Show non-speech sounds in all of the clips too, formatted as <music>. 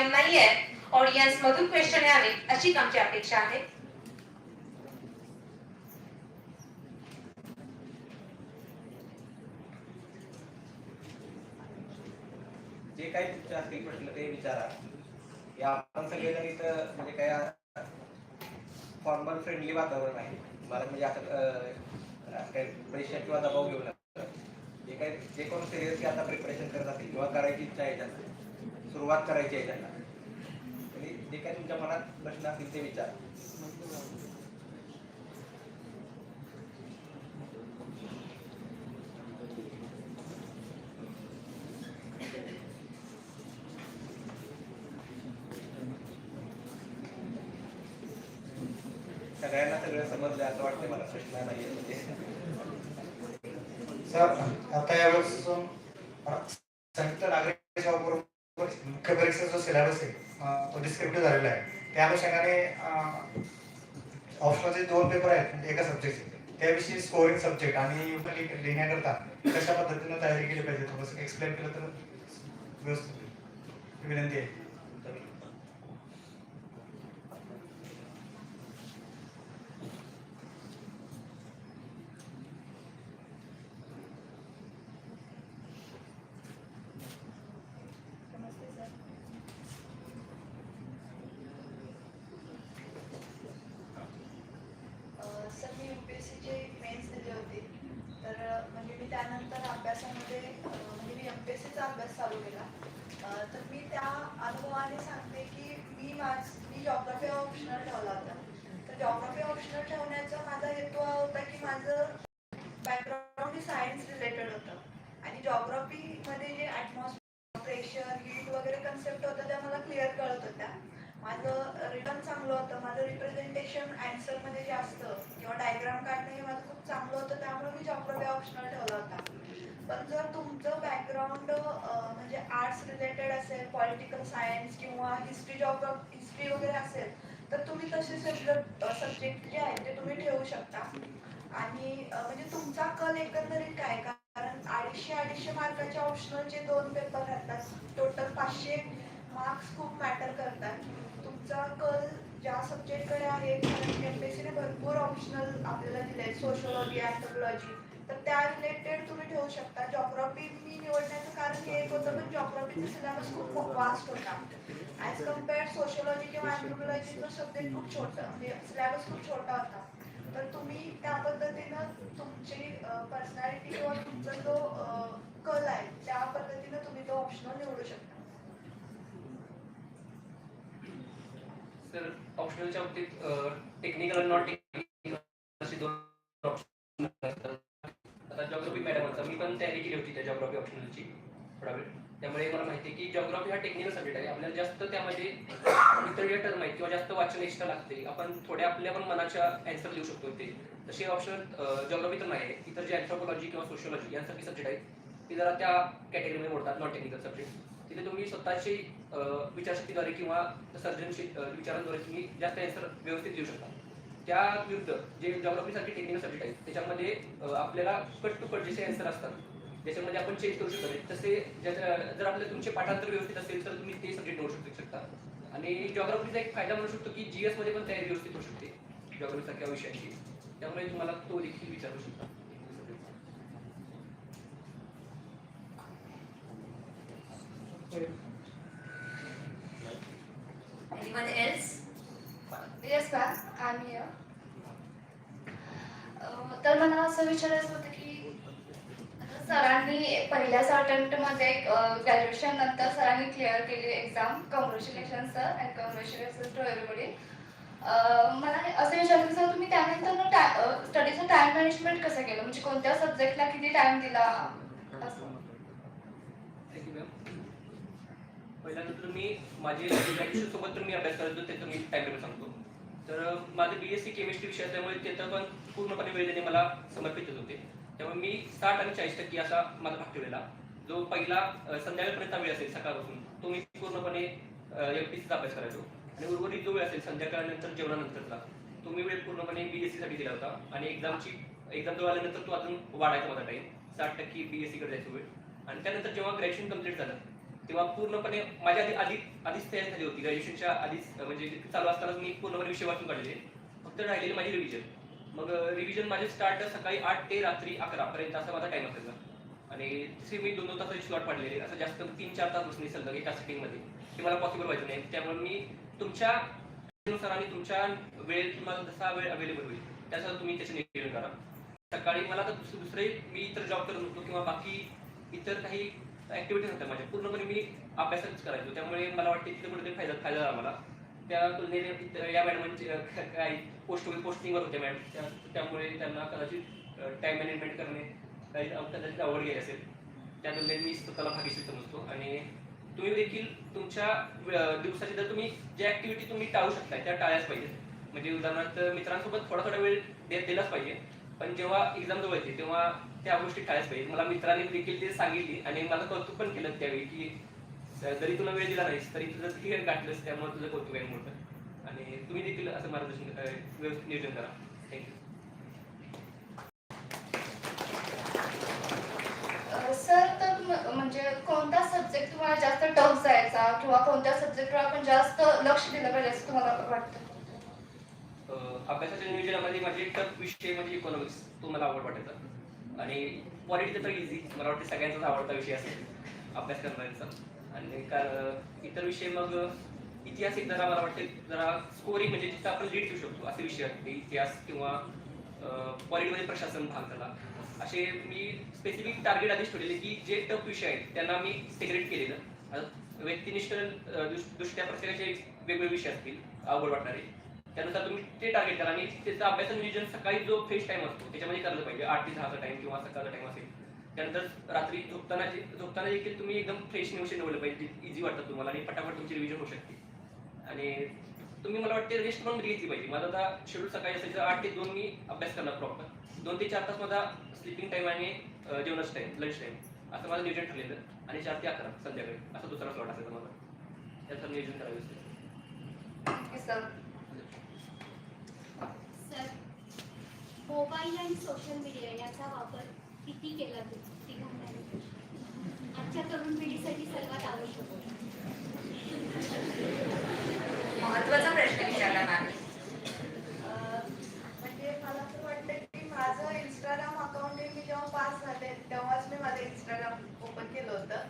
नियम नाहीये ऑडियन्स मधून क्वेश्चन यावे अशीच आमची अपेक्षा आहे. जे काही तुमचे असतील प्रश्न ते विचारा. या आपण सगळेजण इथं म्हणजे काय फॉर्मल फ्रेंडली वातावरण आहे. मला म्हणजे असं असं काही प्रेशर किंवा दबाव घेऊ नका. जे काही जे कोण सिरियसली आता प्रिपरेशन करत असेल किंवा करायची इच्छा आहे त्यांना. सुरुवात करायची आहे त्यांना. आणि जे काही तुमच्या मनात प्रश्न असतील ते विचार. सगळ्यांना सगळं समजलं असं वाटतं मला प्रश्न नाही सर आता यावेळेस सिलेबस आहे तो डिस्क्रिप्टिव्ह झालेला आहे. त्या अनुषंगाने ऑप्शनचे दोन पेपर आहेत म्हणजे एका सब्जेक्टचे त्याविषयी स्कोरिंग सब्जेक्ट आणि लिह- लिहिण्याकरता कशा पद्धतीने तयारी केली पाहिजे? थोडंसं एक्सप्लेन केलं तर व्यवस्थित विनंती आहे नमस्ते सर अ, सर मी युपीएससीचे मेन्स दिले होते तर अ, म्हणजे मी त्यानंतर अभ्यासामध्ये अ, म्हणजे मी एमपीएससीचा अभ्यास चालू केला अ, तर मी त्या अनुभवाने सांगते की मी माझ मी जॉग्राफी ऑप्शनल ठेवला होता तर प्रश्न ठेवण्याचा माझा हेतू हा होता की माझं बॅकग्राऊंड हे सायन्स रिलेटेड होतं. आणि जॉग्राफीमध्ये जे ॲटमॉस्फिअर प्रेशर हीट वगैरे कन्सेप्ट होतं त्या मला क्लिअर कळत होत्या. माझं रिटर्न चांगलं होतं. माझं रिप्रेझेंटेशनमध्ये जे असतं किंवा डायग्राम काढणं हे माझं खूप चांगलं होतं. त्यामुळे मी जॉग्रॉफी ऑप्शनल ठेवला होता. पण जर तुमचं बॅकग्राऊंड म्हणजे आर्ट्स रिलेटेड असेल पॉलिटिकल सायन्स किंवा हिस्ट्री जॉग्रॉफी हिस्ट्री वगैरे असेल तर तुम्ही तसे सब्जेक्ट सब्जेक्ट जे आहेत ते तुम्ही ठेवू शकता. आणि म्हणजे तुमचा कल एकंदरीत काय? कारण अडीचशे अडीचशे मार्काच्या ऑप्शनलचे दोन पेपर राहतात टोटल पाचशे मार्क्स खूप मॅटर करतात. तुमचा कल ज्या सब्जेक्टकडे आहे कारण एमपीएससीने भरपूर ऑप्शनल आपल्याला दिले सोशोलॉजी अँथ्रोपॉलॉजी तर त्या रिलेटेड तुम्ही ठेवू शकता. जॉग्रॉफी मी निवडण्याचं कारण हे एक होतं पण जॉग्रॉफीचा सिलेबस खूप वास्ट होता. ॲज कंपेअर सोशोलॉजी किंवा अँथ्रोपॉलॉजीचं सब्जेक्ट खूप छोटं म्हणजे सिलेबस खूप छोटा होता. तर तुम्ही त्या पद्धतीनं तुमची पर्सनॅलिटी किंवा तुमचा जो कल आहे त्या पद्धतीनं तुम्ही तो ऑप्शनल निवडू शकता. सर ऑप्शनलच्या बाबतीत टेक्निकल आणि नॉन टेक्निकल असे दोन ऑप्शन असतात जॉग्रफी मॅडमचा मी पण तयारी केली होती त्या जॉग्राफी ऑप्शनलची थोडा वेळ. त्यामुळे मला माहिती आहे की जॉग्रॉफी हा टेक्निकल सब्जेक्ट आहे. आपल्याला जास्त त्यामध्ये इतर टर्म आहेत किंवा जास्त वाचन एक्स्ट्रा लागते आपण थोड्या आपल्या पण मनाच्या अँसर लिहू शकतो ते तसे ऑप्शन जॉग्राफी तर नाही आहे. इतर जे अँथ्रोपॉलॉजी किंवा सोशियोलॉजी यांसारखे सब्जेक्ट आहेत ते जरा त्या कॅटेगरीमध्ये मोडतात नॉन टेक्निकल सब्जेक्ट तिथे तुम्ही स्वतःची विचारशक्तीद्वारे किंवा सर्जनशील विचारांद्वारे तुम्ही जास्त आन्सर व्यवस्थित देऊ शकता. त्या विरुद्ध जे जॉग्राफीसारखे टेक्निकल सब्जेक्ट आहेत त्याच्यामध्ये आपल्याला कट टू कट जसे आन्सर असतात त्याच्यामध्ये आपण चेंज करू शकतो. म्हणजे तसे जर आपलं तुमचे पाठांतर व्यवस्थित असेल तर तुम्ही ते सब्जेक्ट निवडू शकू शकता. आणि जॉग्राफीचा एक फायदा म्हणू शकतो की जीएसमध्ये पण तयारी व्यवस्थित होऊ शकते जॉग्राफी सारख्या विषयाची. त्यामुळे तुम्हाला तो देखील विचारू शकता. Anyone else? Yes ma'am I'm here. तर मला असं विचारायचं होतं की सरांनी पहिल्याच अटेम्प्टमध्ये ग्रॅज्युएशन नंतर सरांनी क्लिअर केली exam congratulation sir and congratulation to everybody मला असं विचारायचं सर तुम्ही त्यानंतर स्टडीचं टाइम मॅनेजमेंट कसं केलं? म्हणजे कोणत्या सब्जेक्टला किती टाइम दिला? असं. पहिल्यानंतर मी माझे सोबत मी अभ्यास करतो ते तुम्ही टाइम टेबल सांगतो. तर माझं बी एस सी केमिस्ट्री विषय असल्यामुळे तिथं पण पूर्णपणे वेळ देणे मला समर्पितच होते. त्यामुळे मी साठ आणि चाळीस टक्के असा माझा भाग ठेवलेला. जो पहिला संध्याकाळपर्यंत वेळ असेल सकाळपासून तो मी पूर्णपणे एम पी सीचा अभ्यास करायचो. आणि उर्वरित जो वेळ असेल संध्याकाळनंतर जेवणानंतरचा तो मी वेळ पूर्णपणे बी एससाठी दिला होता. आणि एक्झामची एक्झाम जवळ आल्यानंतर तो अजून वाढायचा माझा टाईम साठ टक्के बी एस सीकडे जायचा वेळ. आणि त्यानंतर जेव्हा ग्रॅज्युएशन कंप्लीट झालं तेव्हा पूर्णपणे माझ्या आधी आधी आधीच तयारी झाली होती. ग्रॅज्युएशनच्या आधीच म्हणजे चालू असतानाच मी पूर्णपणे विषय वाचून काढले. फक्त राहिलेली माझी रिव्हिजन मग रिव्हिजन माझे स्टार्ट सकाळी आठ ते रात्री अकरा पर्यंत असा माझा टाइम असायचा. आणि तसे मी दोन दोन तासाचे स्लॉट पाडलेले. असं जास्त तीन चार तास बसणे सलग एका सिटिंगमध्ये ते मला पॉसिबल व्हायचं नाही. त्यामुळे मी तुमच्या नुसार आणि तुमच्या वेळेत तुम्हाला जसा वेळ अवेलेबल होईल त्याचं तुम्ही त्याचे नियोजन करा. सकाळी मला तर दुस- दुसरे मी इतर जॉब करत होतो किंवा बाकी इतर काही ऍक्टिव्हिटीज होत्या माझ्या म्हणजे पूर्णपणे मी अभ्यासच करायचो. त्यामुळे मला वाटते तिथे कुठेतरी फायदा फायदा झाला मला. त्या तुलनेने या मॅडमांची काही पोस्ट पोस्टिंगवर होत्या मॅडम. त्यामुळे त्यांना कदाचित टाइम मॅनेजमेंट करणे काही कदाचित आवड गेली असेल. त्या तुलनेने मी स्वतःला भागीशी समजतो. आणि तुम्ही देखील तुमच्या दिवसाची जर तुम्ही ज्या ऍक्टिव्हिटी तुम्ही टाळू शकता त्या टाळल्याच पाहिजेत. म्हणजे उदाहरणार्थ मित्रांसोबत थोडा थोडा वेळ दे- दिलाच पाहिजे. पण जेव्हा एक्झाम जवळ येते तेव्हा त्या गोष्टी टाळायच पाहिजे. मला मित्रांनी देखील ते सांगितली आणि मला कौतुक पण केलं त्यावेळी की जरी तुला वेळ दिला नाहीस तरी तुझं क्लिअर गाठलंस त्यामुळे तुझं कौतुक आहे मोठं. आणि तुम्ही देखील असं मार्गदर्शन व्यवस्थित नियोजन करा. थँक्यू सर तर म्हणजे कोणता सब्जेक्ट तुम्हाला जास्त टफ जायचा किंवा कोणत्या सब्जेक्टवर आपण जास्त लक्ष दिलं पाहिजे असं तुम्हाला वाटतं? अभ्यासाच्या नियोजनामध्ये माझे टफ विषय म्हणजे इकॉनॉमिक्स तो मला आवड वाटायचा. आणि पॉलिटिक्स तर इझी मला वाटते सगळ्यांचाच आवडता विषय असेल अभ्यास करणाऱ्यांचा. आणि का- इतर विषय मग इतिहास एक जरा मला वाटते जरा स्कोरिंग म्हणजे तिथं आपण लीड घेऊ शकतो असे विषय आहेत. इतिहास किंवा पॉलिटीमध्ये प्रशासन भाग झाला. असे मी स्पेसिफिक टार्गेट आधीच ठेवलेले की जे टफ विषय आहेत त्यांना मी सेग्रेट केलेलं. व्यक्तिनिष्ठ दृष्ट्या प्रत्येकाचे वेगवेगळे विषय असतील आवड वाटणारे. त्यानुसार तुम्ही ते टार्गेट करा. आणि त्याचा अभ्यास नियोजन सकाळी जो फ्रेश टाइम असतो त्याच्यामध्ये करायला पाहिजे. आठ ते दहाचा टाइम किंवा सकाळचा टाइम असेल. त्यानंतर रात्री झोपताना झोपताना देखील तुम्ही एकदम फ्रेश निवशन निवडलं पाहिजे. इझी वाटतं तुम्हाला आणि पटापट तुमची रिव्हिजन होऊ शकते. आणि तुम्ही मला वाटते रेस्ट पण घेतली पाहिजे. माझा आता शेड्यूल सकाळी असायचं आठ ते दोन मी अभ्यास करणार प्रॉपर दोन ते चार तास माझा स्लिपिंग टाईम आणि जेवणच टाईम टाइम लंच टाईम असं माझं नियोजन ठरलेलं. आणि चार ते अकरा संध्याकाळी. असा दुसरा स्लॉट असायचा माझा. त्याचं नियोजन करायचं सर मोबाईल आणि सोशल मीडिया याचा वापर किती केला तिघांना आजच्या तरुण पिढीसाठी सर्वात आवश्यक महत्त्वाचा प्रश्न विचारला मॅम. अं, म्हणजे मला तर वाटतं की माझं इंस्टाग्राम अकाउंट मी जेव्हा पास झाले तेव्हाच मी माझं इंस्टाग्राम ओपन केलं होतं.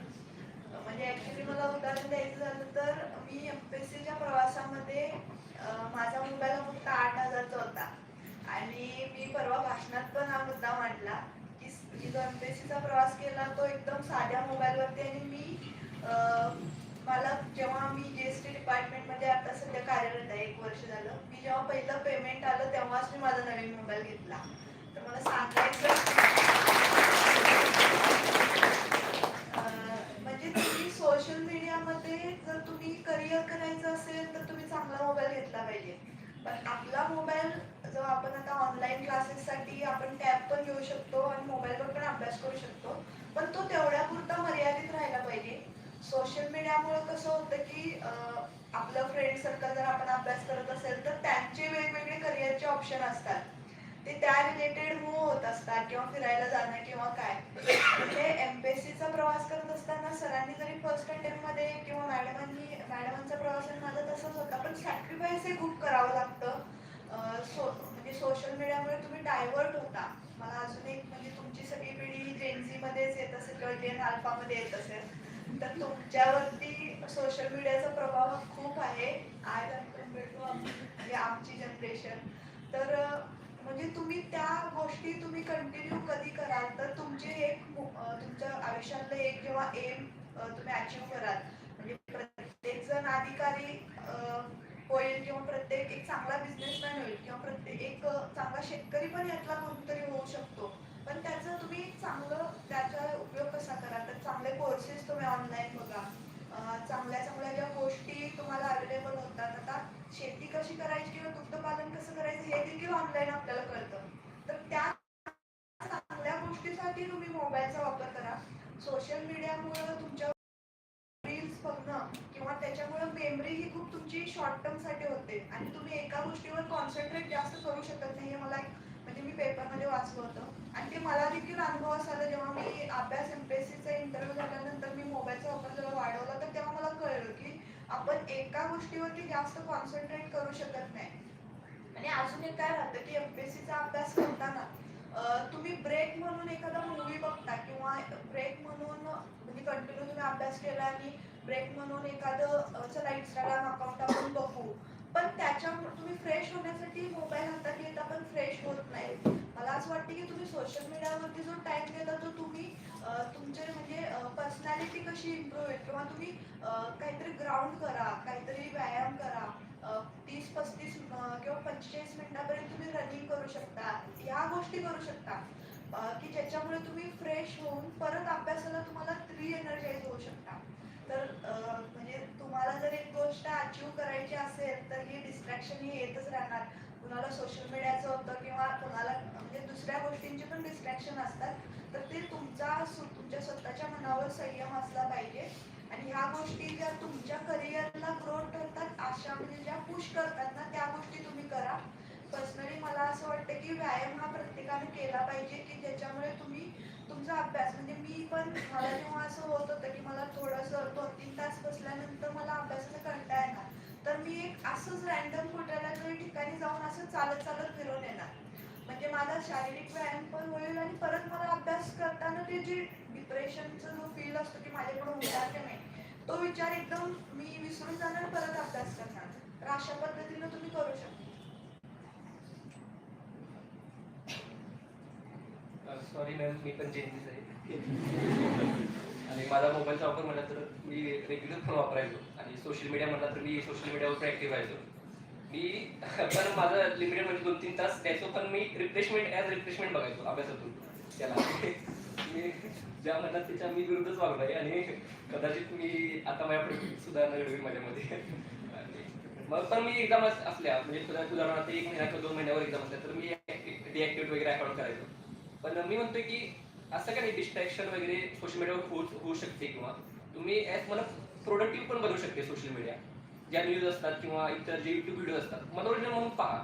म्हणजे ऍक्च्युली मला उदाहरण द्यायचं झालं तर मी एमपीएससीच्या प्रवासामध्ये अं, माझा मोबाईल फक्त आठ हजारचा होता आणि मी परवा भाषणात पण हा मुद्दा मांडला की एसटीचा प्रवास केला तो एकदम साध्या मोबाईलवरती आणि मी मला जेव्हा मी जीएसटी डिपार्टमेंटमध्ये आता सध्या कार्यरत आहे एक वर्ष झालं मी जेव्हा पहिलं पेमेंट आलं तेव्हाच मी माझा नवीन मोबाईल घेतला. तर मला सांगायचं म्हणजे तुम्ही सोशल मीडियामध्ये जर तुम्ही करिअर करायचं असेल तर तुम्ही चांगला मोबाईल घेतला पाहिजे. पण आपला मोबाईल जो आपण आता ऑनलाईन क्लासेससाठी आपण टॅब पण घेऊ शकतो आणि मोबाईलवर पण अभ्यास करू शकतो. पण तो तेवढ्या पुरता मर्यादित राहायला पाहिजे. सोशल मीडियामुळे कसं होतं की आपलं फ्रेंड सर्कल जर आपण अभ्यास करत असेल तर त्यांचे वेगवेगळे करिअरचे ऑप्शन असतात. ते त्या रिलेटेड मूव होत असतात किंवा फिरायला जाणं किंवा काय. म्हणजे एमपीएससीचा प्रवास करत असताना सरांनी जरी फर्स्ट अटेम्प्टमध्ये किंवा मॅडमांनी मॅडमांचा प्रवास माझा तसंच होता पण सॅक्रिफाईस हे खूप करावं लागतं. सो म्हणजे सोशल मीडियामुळे तुम्ही डायव्हर्ट होता. मला अजून एक म्हणजे तुमची सगळी पिढी जेनझी मध्येच येत असेल किंवा जेन अल्फामध्ये येत असेल तर तुमच्यावरती सोशल मीडियाचा प्रभाव खूप आहे. आय कंपेअर टू म्हणजे आमची जनरेशन तर म्हणजे तुम्ही त्या गोष्टी तुम्ही कंटिन्यू कधी कराल? तर तुमचे एक तुमच्या आयुष्यातलं एक जेव्हा एम तुम्ही अचीव कराल. म्हणजे प्रत्येक जण अधिकारी होईल किंवा प्रत्येक एक चांगला बिझनेसमॅन होईल किंवा प्रत्येक एक चांगला शेतकरी पण यातला कोणतरी होऊ शकतो. पण त्याचं तुम्ही चांगलं त्याचा उपयोग कसा करा तर चांगले कोर्सेस तुम्ही ऑनलाईन बघा. चांगल्या चांगल्या ज्या गोष्टी तुम्हाला अवेलेबल होतात. आता शेती कशी करायची किंवा दुग्धपालन कसं करायचं हे देखील ऑनलाईन आपल्याला कळतं. तर त्या चांगल्या गोष्टीसाठी तुम्ही मोबाईलचा वापर करा. सोशल मीडियामुळे तुमच्या रील्स बघणं किंवा त्याच्यामुळे मेमरी ही खूप तुमची शॉर्ट टर्मसाठी होते. आणि तुम्ही एका गोष्टीवर कॉन्सन्ट्रेट जास्त करू शकत नाही हे मला एक म्हणजे मी पेपरमध्ये वाचलं होतं. आणि ते मला देखील अनुभव आलं जेव्हा मी अभ्यास एमपीएससीचा इंटरव्ह्यू झाल्यानंतर मी मोबाईलचा वापर जेव्हा वाढवला तर तेव्हा मला कळलं की आपण एका गोष्टीवरती जास्त कॉन्सन्ट्रेट करू शकत नाही. आणि अजून एक काय राहतं की एमपीएससीचा अभ्यास करताना तुम्ही ब्रेक म्हणून एखादा मूवी बघता किंवा ब्रेक म्हणून म्हणजे कंटिन्यू तुम्ही अभ्यास केला आणि ब्रेक म्हणून एखादं चला इंस्टाग्राम अकाउंट आपण बघू. पण त्याच्या तुम्ही फ्रेश होण्यासाठी मोबाईल हातात घेता पण फ्रेश होत नाही. मला असं वाटतं की तुम्ही सोशल मीडियावरती जो टाइम देता तो तुम्ही तुमचे म्हणजे पर्सनॅलिटी कशी इम्प्रूव्ह होईल? किंवा तुम्ही काहीतरी ग्राउंड करा काहीतरी व्यायाम करा तीस पस्तीस किंवा पंचेचाळीस मिनिटापर्यंत तुम्ही रनिंग करू शकता. ह्या गोष्टी करू शकता. की ज्याच्यामुळे तुम्ही फ्रेश होऊन परत अभ्यासाला तुम्हाला री एनर्जाईज होऊ शकता. तर म्हणजे तुम्हाला जर एक गोष्ट अचीव करायची असेल तर ही डिस्ट्रॅक्शन ही येतच राहणार. कुणाला सोशल मीडियाचं होतं किंवा कुणाला म्हणजे दुसऱ्या गोष्टींचे पण डिस्ट्रॅक्शन असतात तर ते तुमचा तुमच्या स्वतःच्या मनावर संयम असला पाहिजे. आणि ह्या गोष्टी ज्या तुमच्या करिअरला ग्रोथ ठरतात अशा म्हणजे ज्या पुश करतात ना त्या गोष्टी तुम्ही करा. पर्सनली मला असं वाटतं की व्यायाम हा प्रत्येकाने केला पाहिजे की ज्याच्यामुळे तुम्ही तुमचा अभ्यास म्हणजे मी पण मला जेव्हा असं होत होतं की मला थोडंसं दोन तीन तास बसल्यानंतर मला अभ्यासाचा कंटाळा येणार. तर मी एक असंच रॅन्डम कुठल्या तरी ठिकाणी जाऊन असं चालत चालत फिरून येणार. म्हणजे माझा शारीरिक व्यायाम पण होईल आणि परत मला अभ्यास करताना ते जे डिप्रेशनचं जो फील असतो की माझ्याकडून होणार की नाही तो विचार एकदम मी विसरून जाणार परत अभ्यास करणार. तर अशा पद्धतीनं तुम्ही करू शकता. सॉरी मॅम मी पण चेंजेस आहे. <laughs> आणि माझा मोबाईलचा वापर म्हटला तर मी रेग्युलर फोन वापरायचो. सोशल मीडिया म्हटलं तर मी सोशल मीडियावर ऍक्टिव्ह व्हायचो मी <laughs> पण माझं लिमिटेड म्हणजे दोन तीन तास द्यायचो पण मी रिफ्रेशमेंट ॲज रिफ्रेशमेंट बघायचो अभ्यासातून. त्याला. <laughs> मी ज्या म्हणतात त्याच्या मी विरुद्धच वागलो आहे आणि कदाचित मी आता माझ्याकडे सुधारणा घडवी माझ्यामध्ये. मग पण मी एक्झाम असल्या म्हणजे तुला उदाहरणार्थ एक महिना किंवा दोन महिन्यावर एक्झाम असल्या तर मी डिॲक्टिव्ह वगैरे अकाउंट करायचो. पण मी म्हणतोय की असं काही डिस्ट्रॅक्शन वगैरे सोशल मीडियावर होऊ होऊ शकते किंवा तुम्ही ॲज मला प्रोडक्टिव्ह पण बनवू शकते सोशल मीडिया ज्या न्यूज असतात किंवा इतर जे युट्यूब व्हिडिओ असतात मनोरंजन म्हणून पहा.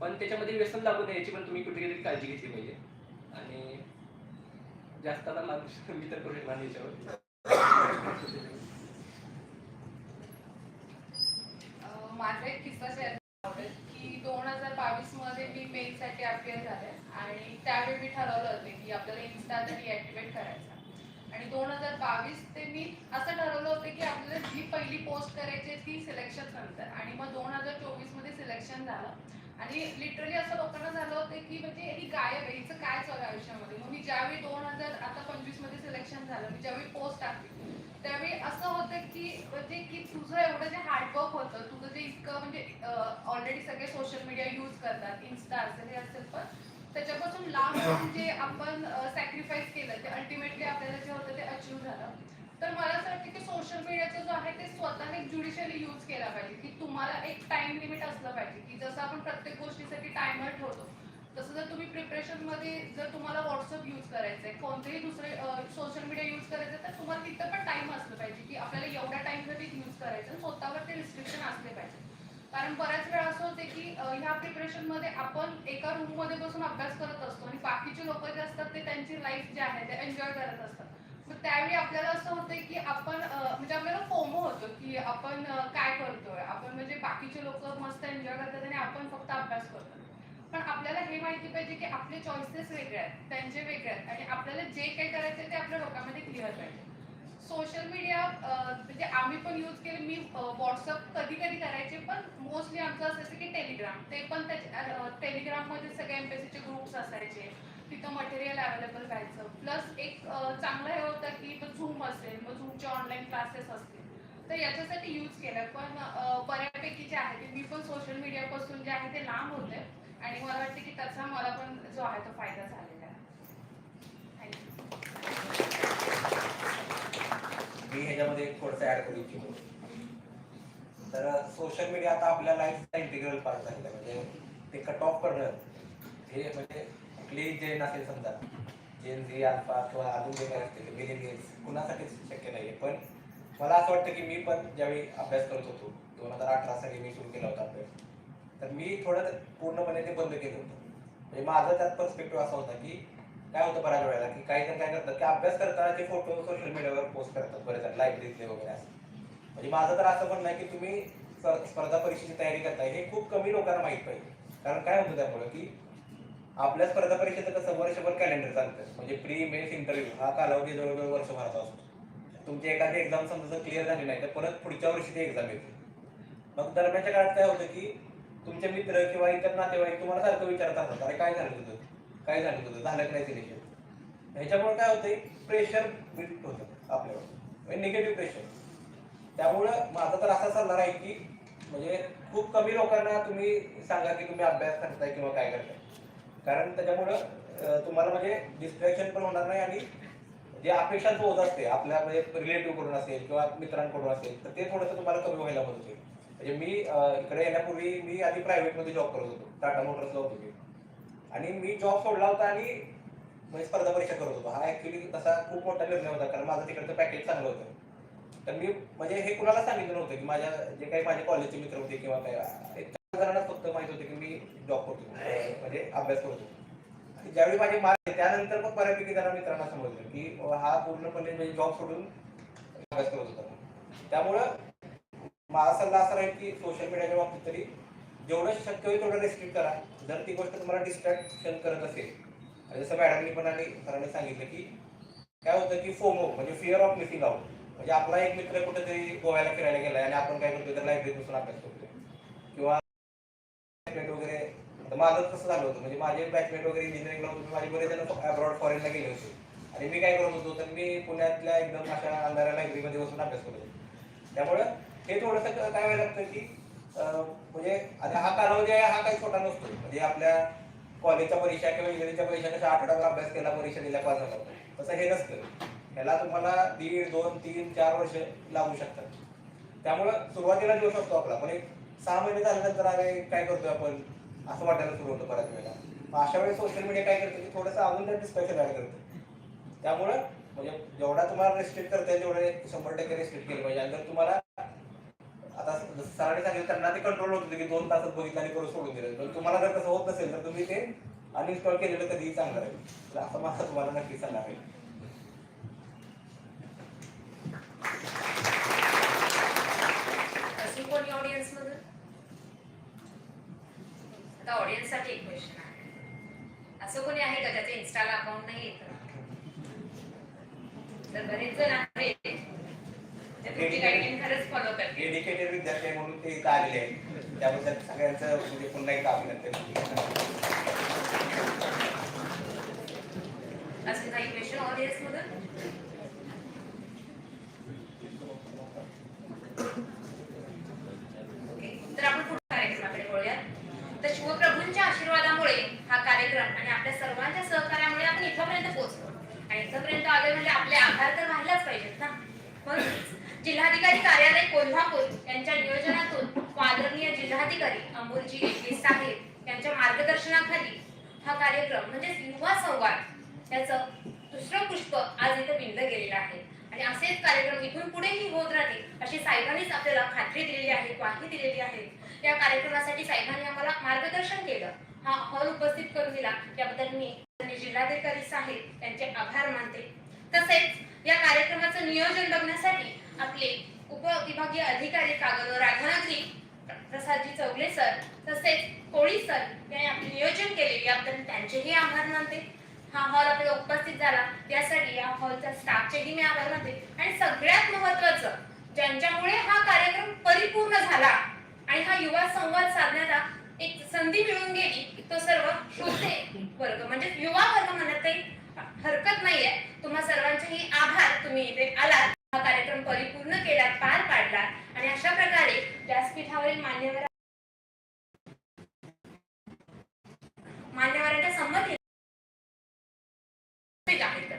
पण त्याच्यामध्ये व्यसन लागू नये याची पण तुम्ही कुठेतरी काळजी घेतली पाहिजे. आणि जास्त आता मार्ग <laughs> मी तर करू शकणार याच्यावर. माझा एक किस्सा शेअर आवडेल की दोन हजार बावीसमध्ये मी मेलसाठी अपियर झाले आणि त्यावेळी मी ठरवलं होते की आपल्याला इन्स्टा आता डिॲक्टिवेट आणि दोन हजार बावीस ते मी असं ठरवलं होतं की आपल्याला जी पहिली पोस्ट करायची ती सिलेक्शन नंतर. आणि मग दोन हजार चोवीसमध्ये सिलेक्शन झालं. आणि लिटरली असं लोकांना झालं होतं की म्हणजे ही गायब आहे हिचं काय चालू आयुष्यामध्ये? मग मी ज्यावेळी दोन हजार आता पंचवीसमध्ये सिलेक्शन झालं मी ज्यावेळी पोस्ट टाकली त्यावेळी असं होतं की म्हणजे की तुझं एवढं जे हार्डवर्क होतं तुझं जे इतकं म्हणजे ऑलरेडी सगळे सोशल मीडिया यूज करतात इन्स्टा असेल हे असेल पण त्याच्यापासून लांब राहून जे आपण सॅक्रिफाईस केलं ते अल्टिमेटली आपल्याला जे होतं ते अचीव झालं. तर मला असं वाटतं की सोशल मीडियाचं जो आहे ते स्वतःने ज्युडिशियली यूज केला पाहिजे की तुम्हाला एक टाइम लिमिट असलं पाहिजे की जसं आपण प्रत्येक गोष्टीसाठी टायमर ठेवतो तसं जर तुम्ही प्रिपरेशनमध्ये जर तुम्हाला व्हॉट्सअप यूज करायचं आहे कोणतेही दुसरे सोशल मीडिया यूज करायचं तर तुम्हाला तिथं पण टाइम असलं पाहिजे की आपल्याला एवढ्या टाइमसाठी यूज करायचं आणि स्वतःवर ते रिस्ट्रिक्शन असले पाहिजे. कारण बऱ्याच वेळा असं होते की ह्या प्रिपरेशनमध्ये आपण एका रूममध्ये बसून अभ्यास करत असतो आणि बाकीचे लोक जे असतात ते त्यांची लाईफ जे आहे ते एन्जॉय करत असतात. मग त्यावेळी आपल्याला असं होतं की आपण म्हणजे आपल्याला फोमो होतो की आपण काय करतोय? आपण म्हणजे बाकीचे लोक मस्त एन्जॉय करतात आणि आपण फक्त अभ्यास करतो पण आपल्याला हे माहिती पाहिजे की आपले चॉईसेस वेगळे आहेत त्यांचे वेगळे आहेत आणि आपल्याला जे काही करायचं ते आपल्या डोक्यामध्ये क्लिअर पाहिजे. सोशल मीडिया म्हणजे आम्ही पण यूज केले मी व्हॉट्सअप कधी कधी करायचे पण मोस्टली आमचं असायचं की टेलिग्राम ते पण त्याच्या टेलिग्राममध्ये सगळे एमपीएससीचे ग्रुप्स असायचे. तिथं मटेरियल अवेलेबल राहायचं प्लस एक चांगलं हे होतं की झूम असेल मग झूमचे ऑनलाईन क्लासेस असतील. तर याच्यासाठी यूज केलं. पण बऱ्यापैकी जे आहे ते मी पण सोशल मीडियापासून जे आहे ते लांब होते. आणि मला वाटते की त्याचा मला पण जो आहे तो फायदा झालेला आहे. थँक्यू मी ह्याच्यामध्ये थोडंसं ऍड करू इच्छितो. तर सोशल मीडिया आता आपल्या लाईफचा इंटिग्रल पार्ट झालेला आहे. म्हणजे ते कट ऑफ करणं हे म्हणजे कुठलीही जेन असेल समजा जेन झी अल्फा किंवा अजून जे काही असतील मिलेनियल्स कुणासाठीच शक्य नाही आहे पण मला असं वाटतं की मी पण ज्यावेळी अभ्यास करत होतो दोन हजार अठरा साली मी सुरू केला होता अभ्यास तर मी थोडं पूर्णपणे ते बंद केलं होतं. म्हणजे माझा त्यात पर्स्पेक्टिव्ह असा होता की काय होतं बऱ्याच वेळेला की काही जण काय करतात की अभ्यास करताना ते फोटो सोशल मीडियावर पोस्ट करतात बरेच जण लायब्ररीतले वगैरे असं. म्हणजे माझं तर असं म्हणणं आहे की तुम्ही स्प- स्पर्धा परीक्षेची तयारी करताय हे खूप कमी लोकांना माहीत पाहिजे. कारण काय होतं त्यामुळे की आपल्या स्पर्धा परीक्षेचं कसं वर्षभर कॅलेंडर चालतं म्हणजे प्री मेन्स इंटरव्ह्यू हा कालावधी जवळजवळ वर्षभराचा असतो. तुमची एखादी एक्झाम समजा जर क्लिअर झाली नाही तर परत पुढच्या वर्षी ती एक्झाम येते. मग दरम्यानच्या काळात काय होतं की तुमचे मित्र किंवा इतर नातेवाईक तुम्हाला सारखं विचारत असतात अरे काय झालं तुझं? काय झालं तुझं झालं की नाही सिलेक्शन ह्याच्यामुळे काय होतंय? प्रेशर बिल्ट होतं आपल्यावर. म्हणजे निगेटिव्ह प्रेशर त्यामुळं माझा तर असा सल्ला आहे की म्हणजे खूप कमी लोकांना तुम्ही सांगा की तुम्ही अभ्यास करताय किंवा काय करताय. कारण त्याच्यामुळं तुम्हाला म्हणजे डिस्ट्रॅक्शन पण होणार नाही आणि जे अपेक्षांचं होत असते आपल्या म्हणजे रिलेटिव्हकडून असेल किंवा मित्रांकडून असेल तर ते थोडंसं तुम्हाला कमी व्हायला मदत होईल. म्हणजे मी इकडे येण्यापूर्वी मी आधी प्रायव्हेटमध्ये जॉब करत होतो. टाटा मोटर्सला होतो मी. आणि मी जॉब सोडला होता आणि म्हणजे स्पर्धा परीक्षा करत होतो. हा ऍक्च्युली तसा खूप मोठा निर्णय होता कारण माझं तिकडचं पॅकेज चांगलं होतं. तर मी म्हणजे हे कुणाला सांगितलं नव्हतं की माझ्या जे काही माझे कॉलेजचे मित्र होते किंवा काय जणांना फक्त माहीत होते की मी जॉब करतो म्हणजे अभ्यास करतो आणि ज्यावेळी माझे मार्क त्यानंतर मग बऱ्यापैकी जरा मित्रांना समजलं की हा पूर्णपणे म्हणजे जॉब सोडून अभ्यास करत होता. त्यामुळं माझा सल्ला असा राहील की सोशल मीडियाच्या बाबतीत तरी जेवढं शक्य होईल तेवढं रेस्ट्रिक्ट करा. जर ती गोष्ट तुम्हाला डिस्ट्रॅक्शन करत असेल. आणि जसं मॅडमनी पण आणि सरांनी सांगितलं की काय होतं की फोमो म्हणजे फिअर ऑफ मिसिंग आउट म्हणजे आपला एक मित्र कुठेतरी गोव्याला फिरायला गेलाय आणि आपण काय करतो तर लायब्ररीत बसून अभ्यास करतोय. किंवा बॅचमेट वगैरे आता माझं कसं झालं होतं. म्हणजे माझे बॅचमेट वगैरे इंजिनिअरिंगला होते माझे बरेच जण अब्रॉड फॉरेनला गेले होते. आणि मी काय करत होतो तर मी पुण्यातल्या एकदम अशा अंधाऱ्या लायब्ररीमध्ये बसून अभ्यास करत होतो. त्यामुळं हे थोडंसं काय व्हायला लागतं की म्हणजे आता हा कालावधी आहे हा काही छोटा नसतो. म्हणजे आपल्या कॉलेजच्या परीक्षा किंवा इंजिनिअरिंगच्या परीक्षा कशा आठवड्यावर अभ्यास केला परीक्षा दिल्या पास झाला. तसं हे नसतं. ह्याला तुम्हाला दीड दोन तीन चार वर्ष लागू शकतात. त्यामुळं सुरुवातीला दिवस असतो आपला. पण एक सहा महिने झाल्यानंतर अरे काय करतोय आपण? असं वाटायला सुरू होतं बऱ्याच वेळेला. मग अशा वेळेस सोशल मीडिया काय करतं? की थोडंसं अजून त्या डिस्कशन ऍड करतं. त्यामुळं म्हणजे जेवढा तुम्हाला रेस्ट्रिक्ट करता येईल तेवढे शंभर टक्के रेस्ट्रिक्ट केलं पाहिजे. आणि जर तुम्हाला आता जसं सरांनी सांगितलं त्यांना ते कंट्रोल होत होतं की दोन तासात बघितलं आणि करून सोडून दिलं. पण तुम्हाला जर तसं होत नसेल तर तुम्ही ते अनइन्स्टॉल केलेलं कधीही चांगलं राहील असं माझा तुम्हाला नक्की सल्ला राहील अशी कोणी ऑडियन्स मधून? आता ऑडियन्ससाठी एक क्वेश्चन आहे. असं कोणी आहे का ज्याचं इन्स्टाला अकाउंट नाही येत तर बरेच जण आहे डेडिकेटेड विद्यार्थी म्हणून ते इथं आलेले आहेत त्याबद्दल सगळ्यांचं म्हणजे पुन्हा एकदा अभिनंदन असे काही क्वेश्चन ऑडियन्स मधून ओके तर आपण पुढच्या कार्यक्रमाकडे वळूयात तर शिवप्रभूंच्या आशीर्वादामुळे हा कार्यक्रम आणि आपल्या सर्वांच्या सहकार्यामुळे आपण इथपर्यंत पोहोचलो आणि इथपर्यंत आले म्हणजे आपले आभार तर व्हायलाच पाहिजेत ना म्हणून जिल्हाधिकारी कार्यालय कोल्हापूर यांच्या नियोजनातून आदरणीय जिल्हाधिकारी अमोलजी एकवीस साहेब यांच्या खाली हा कार्यक्रम म्हणजेच युवा संवाद याचं दुसरं पुष्प आज इथं विणलं गेलेलं आहे. आणि असेच कार्यक्रम इथून पुढेही होत राहतील अशी साहेबांनीच आपल्याला खात्री दिलेली आहे ग्वाही दिलेली आहे. या कार्यक्रमासाठी साहेबांनी आम्हाला मार्गदर्शन केलं. हा हॉल उपस्थित करून दिला. याबद्दल मी जिल्हाधिकारी साहेब यांचे आभार मानते. तसेच या कार्यक्रमाचं नियोजन बघण्यासाठी आपले उपविभागीय अधिकारी कागद राधानगरी प्रसादजी चौगले सर तसेच कोळी सर यांनी आपले नियोजन केले. याबद्दल त्यांचेही आभार मानते. हा हॉल आपल्याला उपस्थित झाला. यासाठी या हॉलच्या स्टाफचेही मी आभार मानते. आणि सगळ्यात महत्वाचं ज्यांच्यामुळे हा कार्यक्रम परिपूर्ण झाला आणि हा युवा संवाद साधण्याचा एक संधी मिळून गेली तो सर्व श्रोते वर्ग म्हणजे युवा वर्ग म्हणत काही हरकत नाहीये. तुम्हा सर्वांचेही आभार. तुम्ही इथे आलात. हा कार्यक्रम परिपूर्ण केला पार पाडला आणि अशा प्रकारे व्यासपीठावरील मान्यवर मान्यवरांच्या संमती जाहीर